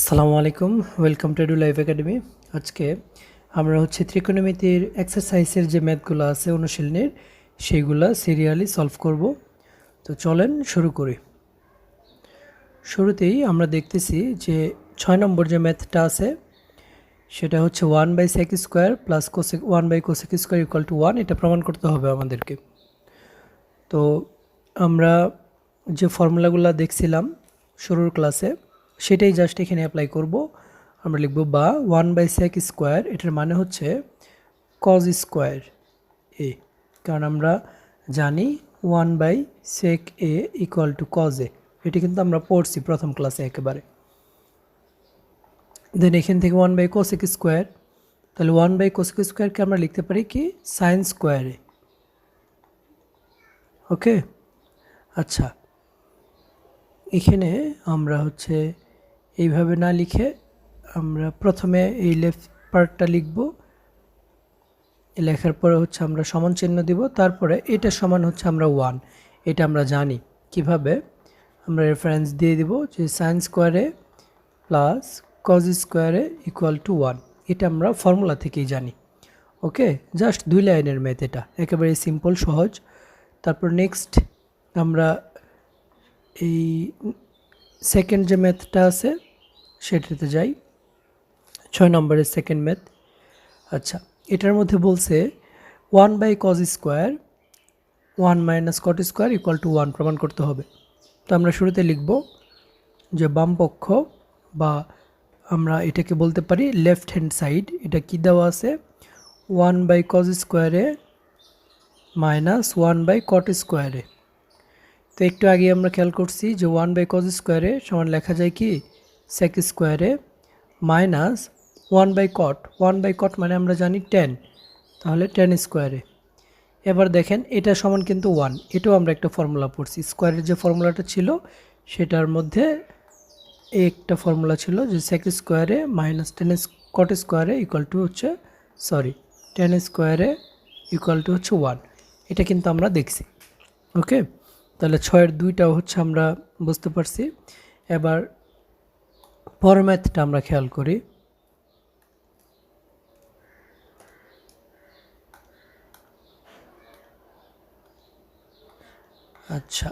আসসালামু আলাইকুম welcome to do life academy আজকে আমরা হচ্ছে ত্রিকোণমিতির এক্সারসাইজের যে ম্যাথগুলো আছে, অনুশীলনের, সেইগুলা সিরিয়ালি সলভ করব। তো চলেন শুরু করি। শুরুতেই আমরা দেখতেছি যে ছয় নম্বর যে ম্যাথটা আছে, সেটা হচ্ছে one by sec square plus cosec one by cosec square equal to one এটা প্রমাণ করতে হবে আমাদেরকে। তো আমরা যে ফর্মুলাগুলো দেখছিলাম, শুরুর ক্লাসে সেটাই জাস্ট এখানে অ্যাপ্লাই করব। আমরা লিখব বা ওয়ান বাই সেক স্কোয়ার এটার মানে হচ্ছে কজ স্কোয়ার এ কারণ আমরা জানি one by sec A equal to cos A এটি কিন্তু আমরা পড়ছি প্রথম ক্লাসে একেবারে। দেন এখান থেকে ওয়ান বাই কোসেক স্কোয়ার তাহলে ওয়ান বাই কোসেক স্কোয়ারকে আমরা লিখতে পারি কি? সাইন স্কোয়ারে ওকে আচ্ছা। এখানে আমরা হচ্ছে এইভাবে না লিখে আমরা প্রথমে এই লেফট পার্টটা লিখব। লেখার পরে হচ্ছে আমরা সমান চিহ্ন দিব। তারপরে এটা সমান হচ্ছে আমরা ওয়ান এটা আমরা জানি। কীভাবে? আমরা রেফারেন্স দিয়ে দিব যে sine square A plus cos square A equal to one এটা আমরা ফর্মুলা থেকেই জানি। ওকে? জাস্ট দুই লাইনের ম্যাথ এটা। একেবারে সিম্পল সহজ। তারপর নেক্সট আমরা এই সেকেন্ড যে ম্যাথটা আছে সেটাতে যাই। ছয় নম্বরের সেকেন্ড ম্যাথ আচ্ছা এটার মধ্যে বলছে one by cos square one minus cot square equal to one প্রমাণ করতে হবে। তো আমরা শুরুতে লিখব যে বাম পক্ষ বা আমরা এটাকে বলতে পারি লেফট হ্যান্ড সাইড এটা কি দেওয়া আছে? ওয়ান বাই কজ স্কোয়ারে মাইনাস ওয়ান বাই কট স্কোয়ারে তো একটু আগে আমরা খেয়াল করছি যে ওয়ান বাই কজ স্কোয়ারে সমান লেখা যায় কি? সেক স্কোয়ারে minus one by cot one by cot মানে আমরা জানি টেন তাহলে টেন স্কোয়ারে এবার দেখেন এটা সমান কিন্তু ওয়ান এটাও আমরা একটা ফর্মুলা পড়ছি। স্কোয়ারের যে ফর্মুলাটা ছিল, সেটার মধ্যে এই একটা ফর্মুলা ছিল যে সেক স্কোয়ারে minus tan cot square A equal to হচ্ছে sorry tan square A equal to হচ্ছে ওয়ান এটা কিন্তু আমরা দেখছি। ওকে তাহলে ছয়ের দুইটাও হচ্ছে আমরা বুঝতে পারছি। এবার পরের ম্যাথটা আমরা খেয়াল করি। আচ্ছা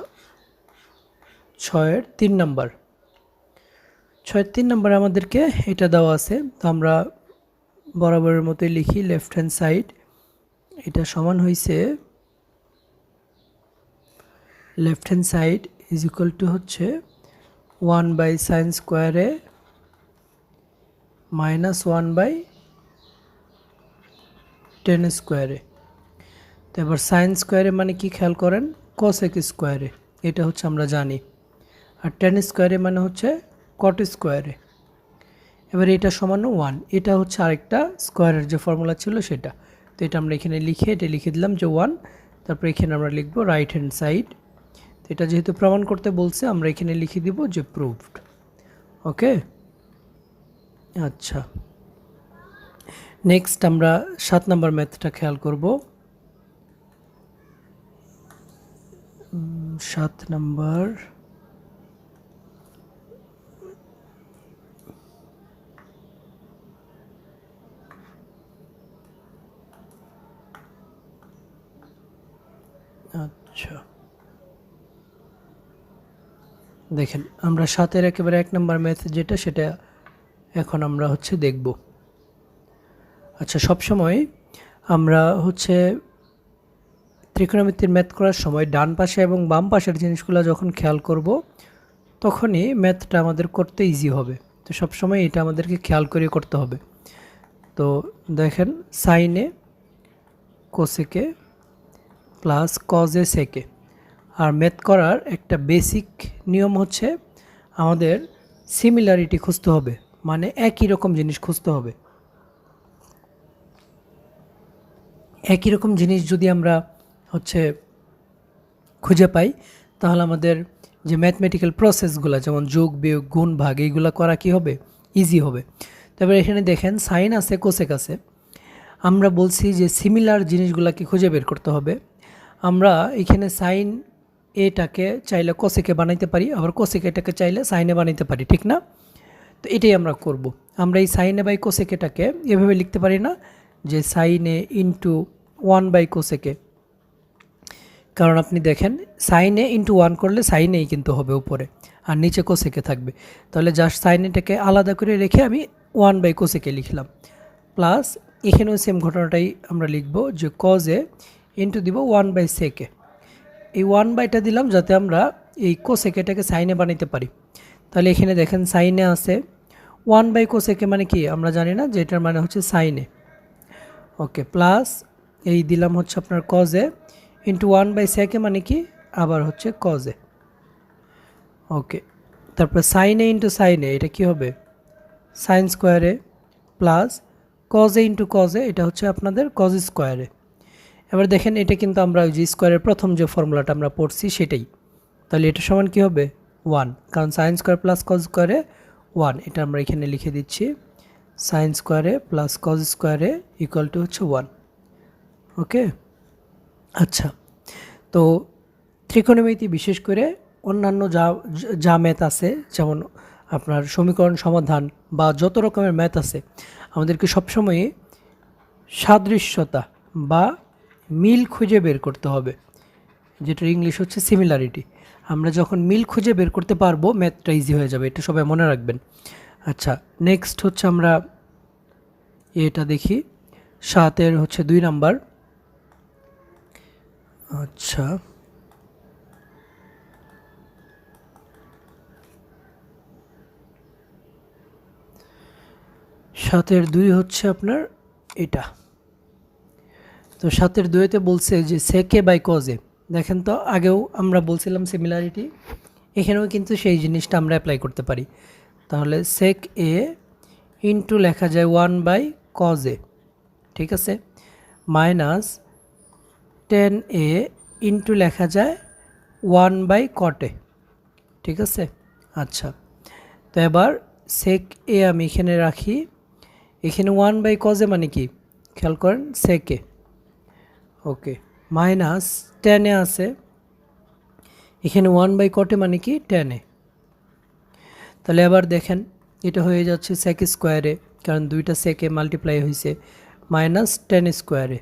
ছয়ের তিন নাম্বার। ছয়ের তিন নাম্বার আমাদেরকে এটা দেওয়া আছে। তো আমরা বরাবরের মতোই লিখি লেফট হ্যান্ড সাইড এটা সমান হয়েছে left hand side is equal to হচ্ছে ওয়ান বাই সাইন স্কোয়ারে মাইনাস ওয়ান বাই টেন স্কোয়ারে তো এবার সাইন স্কোয়ারে মানে কি খেয়াল করেন? কসেক স্কোয়ারে এটা হচ্ছে আমরা জানি। আর টেন স্কোয়ারে মানে হচ্ছে কট স্কোয়ারে এবার এটা সমান ওয়ান এটা হচ্ছে আরেকটা স্কোয়ারের যে ফর্মুলা ছিল সেটা। তো এটা আমরা এখানে লিখে, এটা লিখে দিলাম যে ওয়ান তারপর এখানে আমরা লিখব রাইট হ্যান্ড সাইড তো এটা যেহেতু প্রমাণ করতে বলছে, আমরা এখানে লিখে দিব যে প্রুভড ওকে আচ্ছা। নেক্সট আমরা সাত নম্বর ম্যাথটা খেয়াল করব। সাত নম্বর। আচ্ছা। দেখেন, আমরা সাতের একেবারে এক নম্বর ম্যাথ যেটা সেটা এখন আমরা হচ্ছে দেখব। আচ্ছা সব সময় আমরা হচ্ছে ত্রিকোণমিতির ম্যাথ করার সময় ডান পাশে এবং বাম পাশের জিনিসগুলো যখন খেয়াল করব, তখনই ম্যাথটা আমাদের করতে ইজি হবে। তো সব সময় এটা আমাদেরকে খেয়াল করে করতে হবে। তো দেখেন সাইনে কোসেকে প্লাস কজে সেকে আর ম্যাথ করার একটা বেসিক নিয়ম হচ্ছে আমাদের সিমিলারিটি খুঁজতে হবে। মানে একই রকম জিনিস খুঁজতে হবে। একই রকম জিনিস যদি আমরা হচ্ছে খুঁজে পাই, তাহলে আমাদের যে ম্যাথমেটিক্যাল প্রসেসগুলো যেমন যোগ, বিয়োগ, গুণ, ভাগ, এইগুলো করা কি হবে? ইজি হবে। তারপরে এখানে দেখেন সাইন আছে কোসেক আছে। আমরা বলছি যে সিমিলার জিনিসগুলোকে খুঁজে বের করতে হবে। আমরা এখানে সাইন এটাকে চাইলে কোসেকে বানাইতে পারি, আবার কোসেকে এটাকে চাইলে সাইনে বানাইতে পারি, ঠিক না? তো এটাই আমরা করব। আমরা এই সাইনে বাই কোসেকেটাকে এভাবে লিখতে পারি না যে সাইনে ইন্টু ওয়ান বাই কোসেকে কারণ আপনি দেখেন সাইনে ইন্টু ওয়ান করলে সাইনেই কিন্তু হবে উপরে, আর নিচে কোসেকে থাকবে। তাহলে জাস্ট সাইনেটাকে আলাদা করে রেখে আমি ওয়ান বাই কোসেকে লিখলাম। প্লাস এখানেও সেম ঘটনাটাই আমরা লিখব যে কজে ইন্টু দিব ওয়ান বাই সেকে এই ওয়ান বাইটা দিলাম যাতে আমরা এই কোসেকেটাকে সাইনে বানাইতে পারি। তাহলে এখানে দেখেন সাইনে আছে ওয়ান বাই কোসেকে মানে কি? আমরা জানি না যে এটার মানে হচ্ছে সাইনে। ওকে, প্লাস এই দিলাম হচ্ছে আপনার কজে ইন্টু ওয়ান বাই সেকে মানে কি? আবার হচ্ছে কজে ওকে, তারপর সাইনে ইন্টু সাইনে, এটা কি হবে? সাইন স্কোয়ারে প্লাস কজে ইন্টু কজে এটা হচ্ছে আপনাদের কজ স্কোয়ারে এবার দেখেন এটা কিন্তু আমরা ওই যে স্কোয়ারের প্রথম যে ফর্মুলাটা আমরা পড়ছি সেটাই। তাহলে এটা সমান কি হবে? ওয়ান কারণ সাইন স্কোয়ার প্লাস কজ স্কোয়ারে ওয়ান এটা আমরা এখানে লিখে দিচ্ছি। সাইন স্কোয়ারে প্লাস কজ স্কোয়ারে ইকুয়াল টু হচ্ছে ওয়ান ওকে? আচ্ছা। তো ত্রিকোণমিতি বিশেষ করে অন্যান্য যা যা ম্যাথ আছে, যেমন আপনার সমীকরণ সমাধান বা যত রকমের ম্যাথ আছে, আমাদেরকে সবসময় সাদৃশ্যতা বা মিল খুঁজে বের করতে হবে, যেটার ইংলিশ হচ্ছে সিমিলারিটি আমরা যখন মিল খুঁজে বের করতে পারব, ম্যাথটা ইজি হয়ে যাবে। এটা সবাই মনে রাখবেন। আচ্ছা নেক্সট হচ্ছে আমরা এটা দেখি। সাতের হচ্ছে দুই নাম্বার। আচ্ছা। সাতের দুই হচ্ছে আপনার এটা। তো সাতের দুইতে বলছে যে সেকে বাই কজে দেখেন তো, আগেও আমরা বলছিলাম সিমিলারিটি এখানেও কিন্তু সেই জিনিসটা আমরা অ্যাপ্লাই করতে পারি। তাহলে সেক এ ইন্টু লেখা যায় ওয়ান বাই কজে ঠিক আছে? মাইনাস টেন এ ইন্টু লেখা যায় ওয়ান বাই কটে ঠিক আছে? আচ্ছা তো এবার সেক এ আমি এখানে রাখি। এখানে ওয়ান বাই কজে মানে কি? খেয়াল করেন সেকে ওকে মাইনাস টেনে আছে। এখানে ওয়ান বাই কটে মানে কি? টেনে তাহলে এবার দেখেন, এটা হয়ে যাচ্ছে সেক স্কোয়ারে কারণ দুইটা সেকে মাল্টিপ্লাই হয়েছে মাইনাস টেন স্কোয়ারে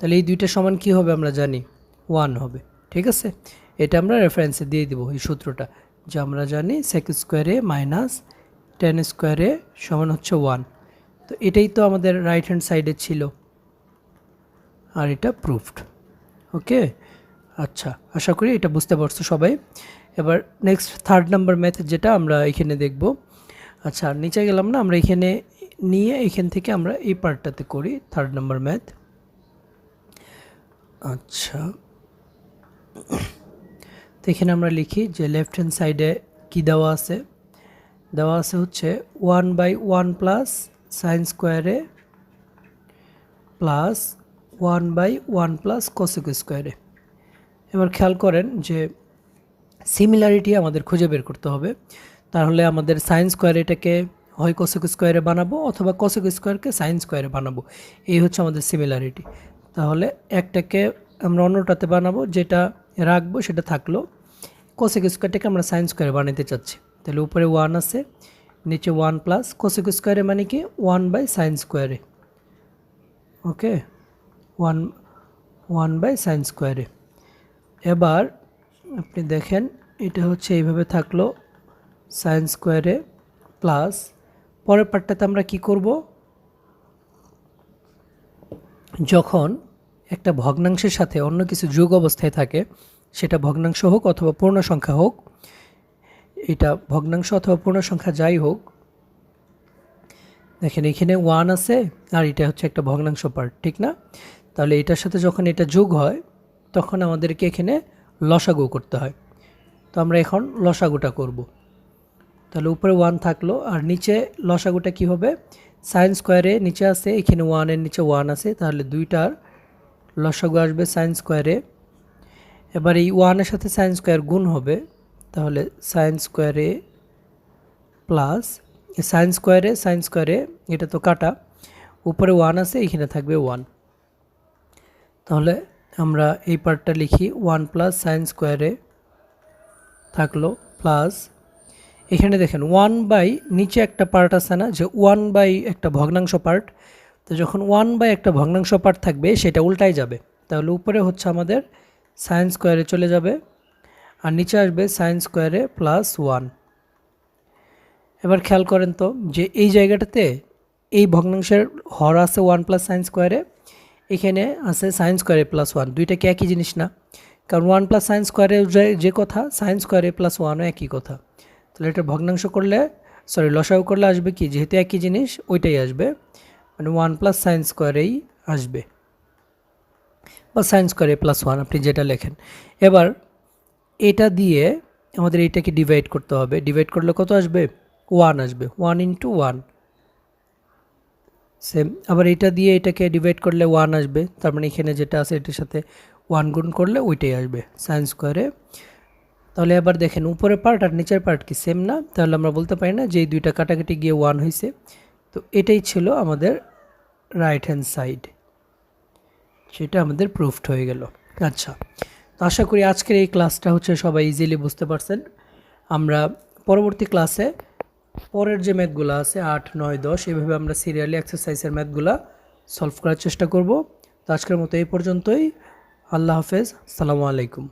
তাহলে এই দুইটা সমান কি হবে আমরা জানি? ওয়ান হবে। ঠিক আছে? এটা আমরা রেফারেন্সে দিয়ে দিব এই সূত্রটা, যে আমরা জানি সেক স্কোয়ারে মাইনাস টেন স্কোয়ারে সমান হচ্ছে ওয়ান তো এটাই তো আমাদের রাইট হ্যান্ড সাইডে ছিল। আর এটা প্রুফড ওকে আচ্ছা আশা করি এটা বুঝতে পারছ সবাই। এবার নেক্সট থার্ড নাম্বার ম্যাথ যেটা আমরা এখানে দেখব। আচ্ছা নিচে গেলাম না, আমরা এখানে নিয়ে এখান থেকে আমরা এই পার্টটাতে করি থার্ড নাম্বার ম্যাথ আচ্ছা তো এখানে আমরা লিখি যে লেফট হ্যান্ড সাইডে কী দেওয়া আছে? দেওয়া আছে হচ্ছে one by one plus sine স্কোয়ারে plus one by one plus cosec স্কোয়ারে এবার খেয়াল করেন যে সিমিলারিটি আমাদের খুঁজে বের করতে হবে। তাহলে আমাদের সাইন স্কোয়ার এটাকে হয় কোসেক স্কোয়ারে বানাবো অথবা কোসেক স্কোয়ারকে সাইন স্কোয়ারে বানাবো। এই হচ্ছে আমাদের সিমিলারিটি তাহলে একটাকে আমরা অন্যটাতে বানাবো, যেটা রাখব সেটা থাকল। কোসেক স্কোয়ারটাকে আমরা সাইন স্কোয়ারে বানাতে চাচ্ছি। তাহলে উপরে ওয়ান আছে, নিচে ওয়ান প্লাস কোসেক স্কোয়ারে মানে কি? ওয়ান বাই সাইন স্কোয়ারে okay one one by sine স্কোয়ারে। এবার আপনি দেখেন, এটা হচ্ছে এইভাবে থাকল সাইন স্কোয়ারে প্লাস পরের পার্টটাতে আমরা কি করব? যখন একটা ভগ্নাংশের সাথে অন্য কিছু যোগ অবস্থায় থাকে, সেটা ভগ্নাংশ হোক অথবা পূর্ণ সংখ্যা হোক, এটা ভগ্নাংশ অথবা পূর্ণ সংখ্যা যাই হোক, দেখেন এখানে ওয়ান আছে আর এটা হচ্ছে একটা ভগ্নাংশ পার্ট ঠিক না? তাহলে এটার সাথে যখন এটা যোগ হয়, তখন আমাদেরকে এখানে লসাগু করতে হয়। তো আমরা এখন লসাগুটা করব। তাহলে উপরে ওয়ান থাকল, আর নিচে লসাগুটা কি হবে? সাইন স্কোয়ারে নিচে আছে, এখানে ওয়ানের নিচে ওয়ান আছে, তাহলে দুইটার লসাগু আসবে সাইন স্কোয়ারে। এবার এই ওয়ানের সাথে সাইন স্কোয়ার গুণ হবে, তাহলে সাইন স্কোয়ারে প্লাস সাইন স্কোয়ারে সাইন স্কোয়ারে, এটা তো কাটা, উপরে ওয়ান আছে, এখানে থাকবে ওয়ান। তাহলে আমরা এই পার্টটা লিখি ওয়ান প্লাস সাইন স্কোয়ারে থাকল প্লাস। এখানে দেখেন ওয়ান বাই নিচে একটা পার্ট আছে না, যে ওয়ান বাই একটা ভগ্নাংশ পার্ট, তো যখন ওয়ান বাই একটা ভগ্নাংশ পার্ট থাকবে, সেটা উল্টাই যাবে। তাহলে উপরে হচ্ছে আমাদের সায়েন্স স্কোয়ারে চলে যাবে, আর নিচে আসবে সায়েন্স স্কোয়ারে প্লাস ওয়ান। এবার খেয়াল করেন তো, যে এই জায়গাটাতে এই ভগ্নাংশের হর আছে ওয়ান প্লাস সায়েন্স স্কোয়ারে এখানে আছে সায়েন্স স্কোয়ারে প্লাস ওয়ান দুইটা কি একই জিনিস না? কারণ ওয়ান প্লাস সায়েন্স স্কোয়ারে যে কথা সায়েন্স স্কোয়ারে প্লাস ওয়ানও একই কথা। তাহলে এটা ভগ্নাংশ করলে সরি লসাগু করলে আসবে কি? যেহেতু একই জিনিস, ওইটাই আসবে। মানে ওয়ান প্লাস সায়েন্স স্কোয়ারেই আসবে। বা সায়েন্স স্কোয়ারে প্লাস ওয়ান আপনি যেটা লেখেন। এবার, এটা দিয়ে আমাদের এইটাকে ডিভাইড করতে হবে। ডিভাইড করলে কত আসবে? ওয়ান আসবে। ওয়ান ইন্টু ওয়ান সেম আবার এটা দিয়ে এটাকে ডিভাইড করলে ওয়ান আসবে। তার মানে এখানে যেটা আছে, এটার সাথে ওয়ান গুণ করলে ওইটাই আসবে সায়েন্স স্কোয়ারে তাহলে এবার দেখেন, উপরের পার্ট আর নিচের পার্ট কি সেম না? তাহলে আমরা বলতে পারি না যে এই দুইটা কাটাকাটি গিয়ে ওয়ান হয়েছে তো এটাই ছিল আমাদের রাইট হ্যান্ড সাইড সেটা আমাদের প্রুফড হয়ে গেল। আচ্ছা তো আশা করি আজকের এই ক্লাসটা হচ্ছে সবাই ইজিলি বুঝতে পারছেন। আমরা পরবর্তী ক্লাসে পরের যে ম্যাথগুলো আছে আট, নয়, দশ, এভাবে আমরা সিরিয়ালি এক্সারসাইজের ম্যাথগুলো সলভ করার চেষ্টা করব। তো আজকের মতো এই পর্যন্তই। আল্লাহ হাফেজ। সালামু আলাইকুম।